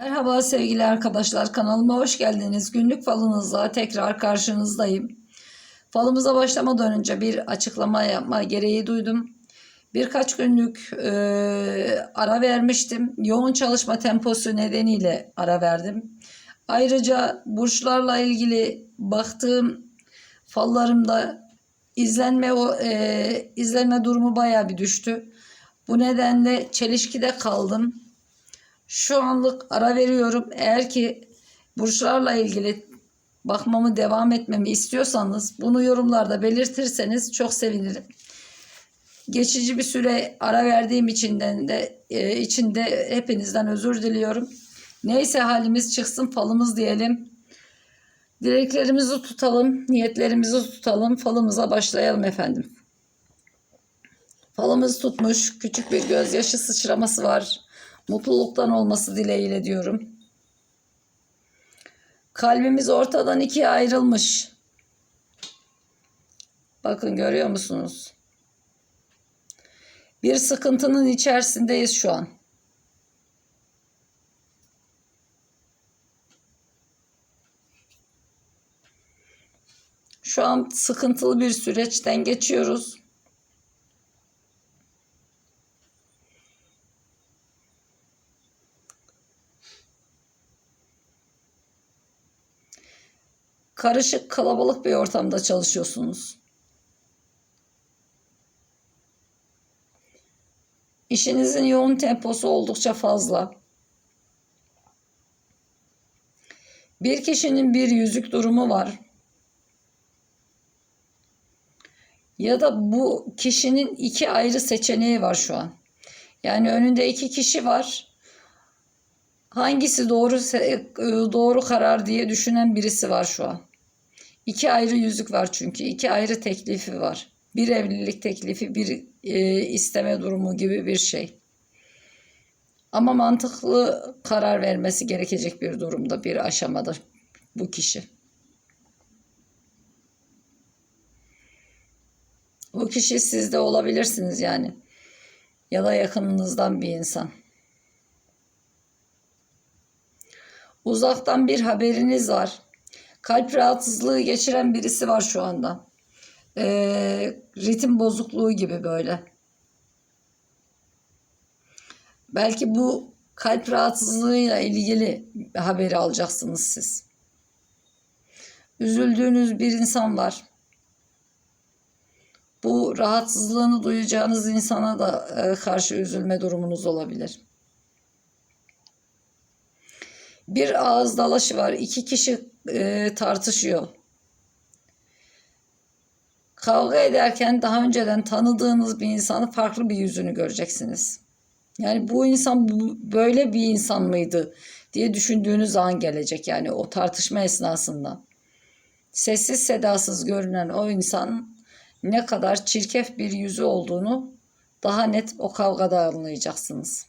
Merhaba sevgili arkadaşlar kanalıma hoş geldiniz. Günlük falınızla tekrar karşınızdayım. Falımıza başlamadan önce bir açıklama yapma gereği duydum. Birkaç günlük e, ara vermiştim. Yoğun çalışma temposu nedeniyle ara verdim. Ayrıca burçlarla ilgili baktığım fallarımda izlenme o e, izlenme durumu bayağı bir düştü. Bu nedenle çelişkide kaldım. Şu anlık ara veriyorum. Eğer ki burçlarla ilgili bakmamı devam etmemi istiyorsanız bunu yorumlarda belirtirseniz çok sevinirim. Geçici bir süre ara verdiğim içinden de e, içinde hepinizden özür diliyorum. Neyse halimiz çıksın falımız diyelim. Dileklerimizi tutalım, niyetlerimizi tutalım, falımıza başlayalım efendim. Falımız tutmuş, küçük bir gözyaşı sıçraması var. Mutluluktan olması dileğiyle diyorum. Kalbimiz ortadan ikiye ayrılmış. Bakın görüyor musunuz? Bir sıkıntının içerisindeyiz şu an. Şu an sıkıntılı bir süreçten geçiyoruz. Karışık kalabalık bir ortamda çalışıyorsunuz. İşinizin yoğun temposu oldukça fazla. Bir kişinin bir yüzük durumu var. Ya da bu kişinin iki ayrı seçeneği var şu an. Yani önünde iki kişi var. Hangisi doğru se- doğru karar diye düşünen birisi var şu an. İki ayrı yüzük var çünkü. iki ayrı teklifi var. Bir evlilik teklifi, bir e, isteme durumu gibi bir şey. Ama mantıklı karar vermesi gerekecek bir durumda, bir aşamada bu kişi. Bu kişi siz de olabilirsiniz yani. Ya da yakınınızdan bir insan. Uzaktan bir haberiniz var. Kalp rahatsızlığı geçiren birisi var şu anda. Ee, ritim bozukluğu gibi böyle. Belki bu kalp rahatsızlığıyla ilgili haberi alacaksınız siz. Üzüldüğünüz bir insan var. Bu rahatsızlığını duyacağınız insana da e, karşı üzülme durumunuz olabilir. Bir ağız dalaşı var. İki kişi e, tartışıyor. Kavga ederken daha önceden tanıdığınız bir insanı farklı bir yüzünü göreceksiniz. Yani bu insan böyle bir insan mıydı diye düşündüğünüz an gelecek yani o tartışma esnasında. Sessiz sedasız görünen o insan ne kadar çirkef bir yüzü olduğunu daha net o kavgada anlayacaksınız.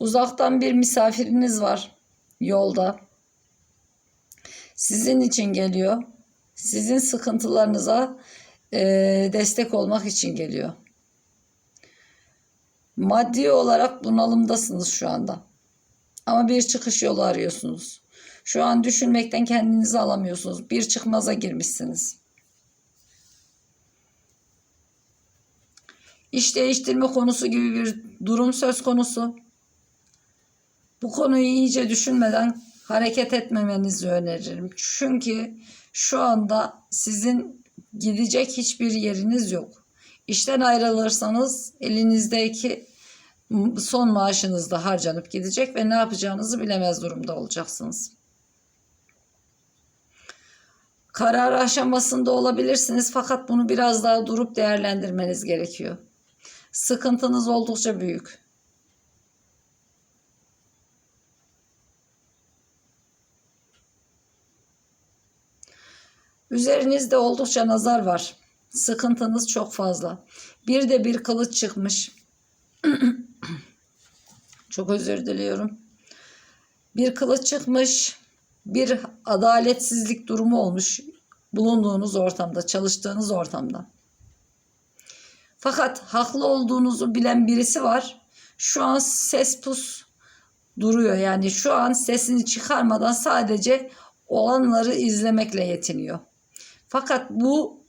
Uzaktan bir misafiriniz var yolda. Sizin için geliyor. Sizin sıkıntılarınıza e, destek olmak için geliyor. Maddi olarak bunalımdasınız şu anda. Ama bir çıkış yolu arıyorsunuz. Şu an düşünmekten kendinizi alamıyorsunuz. Bir çıkmaza girmişsiniz. İş değiştirme konusu gibi bir durum söz konusu. Bu konuyu iyice düşünmeden hareket etmemenizi öneririm. Çünkü şu anda sizin gidecek hiçbir yeriniz yok. İşten ayrılırsanız elinizdeki son maaşınız da harcanıp gidecek ve ne yapacağınızı bilemez durumda olacaksınız. Karar aşamasında olabilirsiniz fakat bunu biraz daha durup değerlendirmeniz gerekiyor. Sıkıntınız oldukça büyük. Üzerinizde oldukça nazar var. Sıkıntınız çok fazla. Bir de bir kılıç çıkmış. çok özür diliyorum. Bir kılıç çıkmış. Bir adaletsizlik durumu olmuş bulunduğunuz ortamda, çalıştığınız ortamda. Fakat haklı olduğunuzu bilen birisi var. Şu an ses pus duruyor. Yani şu an sesini çıkarmadan sadece olanları izlemekle yetiniyor. Fakat bu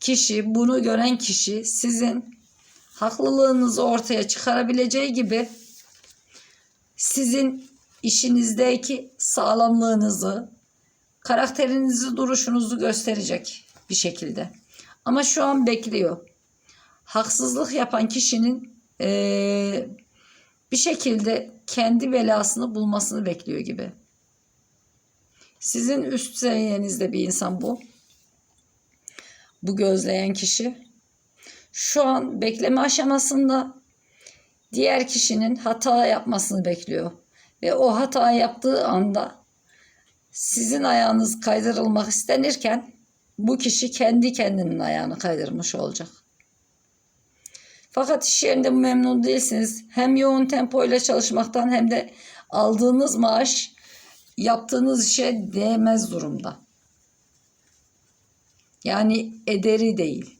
kişi, bunu gören kişi sizin haklılığınızı ortaya çıkarabileceği gibi sizin işinizdeki sağlamlığınızı, karakterinizi, duruşunuzu gösterecek bir şekilde. Ama şu an bekliyor. Haksızlık yapan kişinin eee, bir şekilde kendi belasını bulmasını bekliyor gibi. Sizin üst seviyenizde bir insan bu. Bu gözleyen kişi. Şu an bekleme aşamasında diğer kişinin hata yapmasını bekliyor. Ve o hata yaptığı anda sizin ayağınız kaydırılmak istenirken bu kişi kendi kendinin ayağını kaydırmış olacak. Fakat iş yerinde memnun değilsiniz. Hem yoğun tempoyla çalışmaktan hem de aldığınız maaş yaptığınız işe değmez durumda. Yani ederi değil.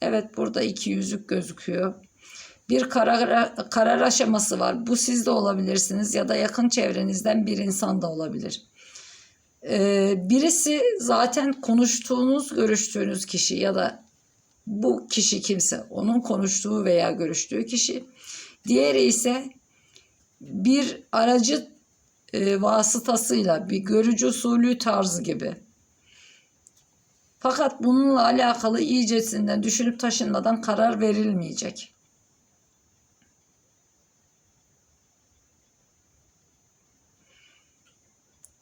Evet burada iki yüzük gözüküyor. Bir karar, karar aşaması var. Bu siz de olabilirsiniz ya da yakın çevrenizden bir insan da olabilir. Ee, birisi zaten konuştuğunuz, görüştüğünüz kişi ya da bu kişi kimse, onun konuştuğu veya görüştüğü kişi. Diğeri ise bir aracı e, vasıtasıyla bir görücü usulü tarzı gibi. Fakat bununla alakalı iyicesinden düşünüp taşınmadan karar verilmeyecek.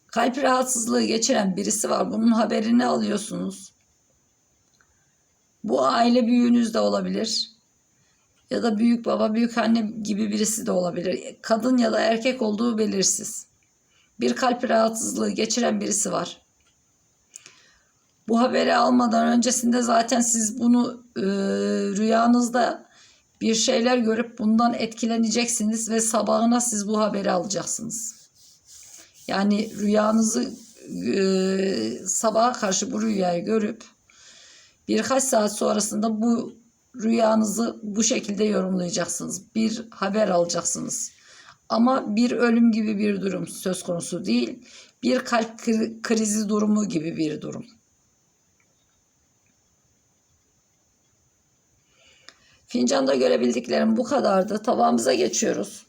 Kalp rahatsızlığı geçiren birisi var. Bunun haberini alıyorsunuz. Bu aile büyüğünüz de olabilir. Ya da büyük baba, büyük anne gibi birisi de olabilir. Kadın ya da erkek olduğu belirsiz. Bir kalp rahatsızlığı geçiren birisi var. Bu haberi almadan öncesinde zaten siz bunu e, rüyanızda bir şeyler görüp bundan etkileneceksiniz ve sabahına siz bu haberi alacaksınız. Yani rüyanızı e, sabaha karşı bu rüyayı görüp birkaç saat sonrasında bu rüyanızı bu şekilde yorumlayacaksınız. Bir haber alacaksınız. Ama bir ölüm gibi bir durum söz konusu değil. Bir kalp krizi durumu gibi bir durum. Fincanda görebildiklerim bu kadardı. Tabağımıza geçiyoruz.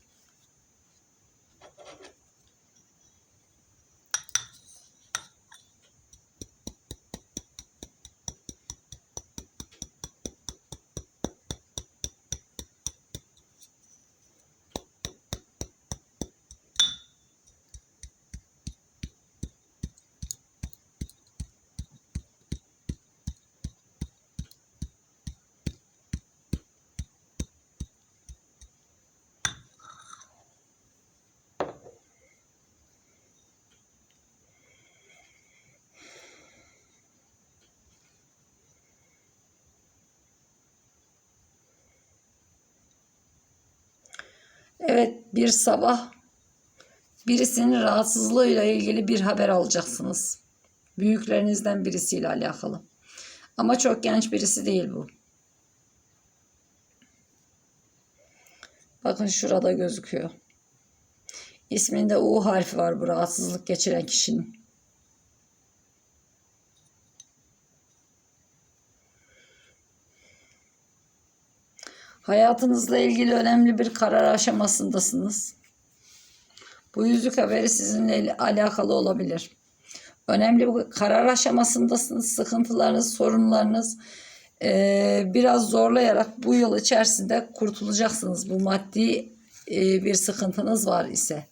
Evet bir sabah birisinin rahatsızlığıyla ilgili bir haber alacaksınız. Büyüklerinizden birisiyle alakalı. Ama çok genç birisi değil bu. Bakın şurada gözüküyor. İsminde U harfi var bu rahatsızlık geçiren kişinin. Hayatınızla ilgili önemli bir karar aşamasındasınız. Bu yüzük haberi sizinle alakalı olabilir. Önemli bir karar aşamasındasınız. Sıkıntılarınız, sorunlarınız e, biraz zorlayarak bu yıl içerisinde kurtulacaksınız. Bu maddi e, bir sıkıntınız var ise.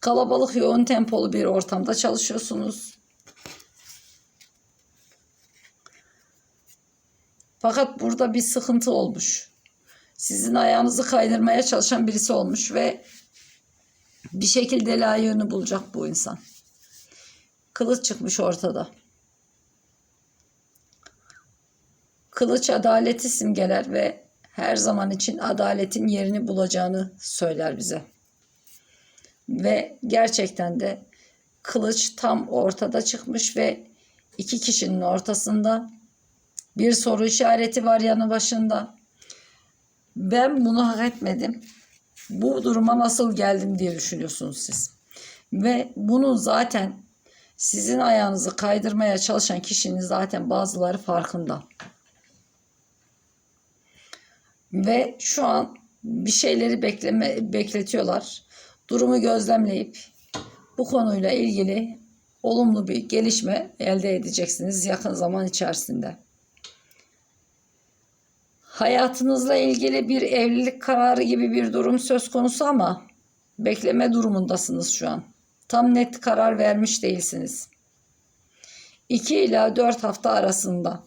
Kalabalık, yoğun tempolu bir ortamda çalışıyorsunuz. Fakat burada bir sıkıntı olmuş. Sizin ayağınızı kaydırmaya çalışan birisi olmuş ve bir şekilde layığını bulacak bu insan. Kılıç çıkmış ortada. Kılıç adaleti simgeler ve her zaman için adaletin yerini bulacağını söyler bize. Ve gerçekten de kılıç tam ortada çıkmış ve iki kişinin ortasında bir soru işareti var yanı başında. Ben bunu hak etmedim. Bu duruma nasıl geldim diye düşünüyorsunuz siz. Ve bunun zaten sizin ayağınızı kaydırmaya çalışan kişinin zaten bazıları farkında. Ve şu an bir şeyleri bekleme bekletiyorlar. Durumu gözlemleyip bu konuyla ilgili olumlu bir gelişme elde edeceksiniz yakın zaman içerisinde. Hayatınızla ilgili bir evlilik kararı gibi bir durum söz konusu ama bekleme durumundasınız şu an. Tam net karar vermiş değilsiniz. 2 ila 4 hafta arasında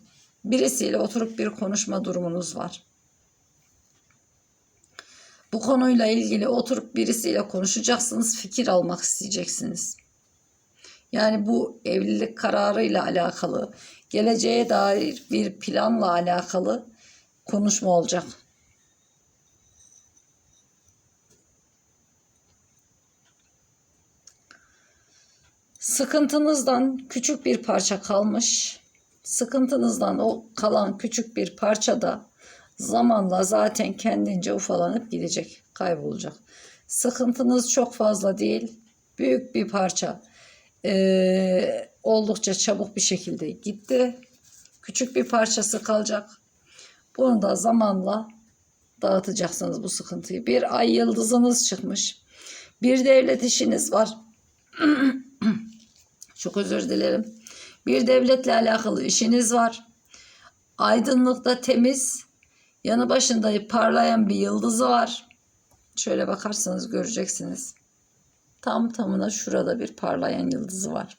birisiyle oturup bir konuşma durumunuz var. Bu konuyla ilgili oturup birisiyle konuşacaksınız, fikir almak isteyeceksiniz. Yani bu evlilik kararıyla alakalı, geleceğe dair bir planla alakalı konuşma olacak. Sıkıntınızdan küçük bir parça kalmış. Sıkıntınızdan o kalan küçük bir parça da zamanla zaten kendince ufalanıp gidecek, kaybolacak. Sıkıntınız çok fazla değil, büyük bir parça. Ee, oldukça çabuk bir şekilde gitti. Küçük bir parçası kalacak. Bunu da zamanla dağıtacaksınız bu sıkıntıyı. Bir ay yıldızınız çıkmış. Bir devlet işiniz var. Çok özür dilerim. Bir devletle alakalı işiniz var. Aydınlıkta temiz, yanı başında parlayan bir yıldızı var. Şöyle bakarsanız göreceksiniz. Tam tamına şurada bir parlayan yıldızı var.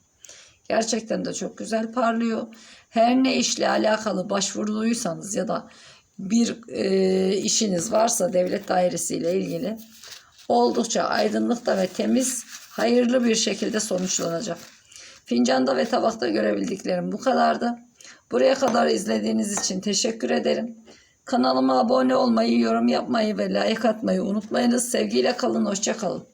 Gerçekten de çok güzel parlıyor. Her ne işle alakalı başvurduysanız ya da bir e, işiniz varsa devlet dairesiyle ilgili oldukça aydınlıkta ve temiz, hayırlı bir şekilde sonuçlanacak. Fincanda ve tabakta görebildiklerim bu kadardı. Buraya kadar izlediğiniz için teşekkür ederim. Kanalıma abone olmayı, yorum yapmayı ve like atmayı unutmayınız. Sevgiyle kalın, hoşça kalın.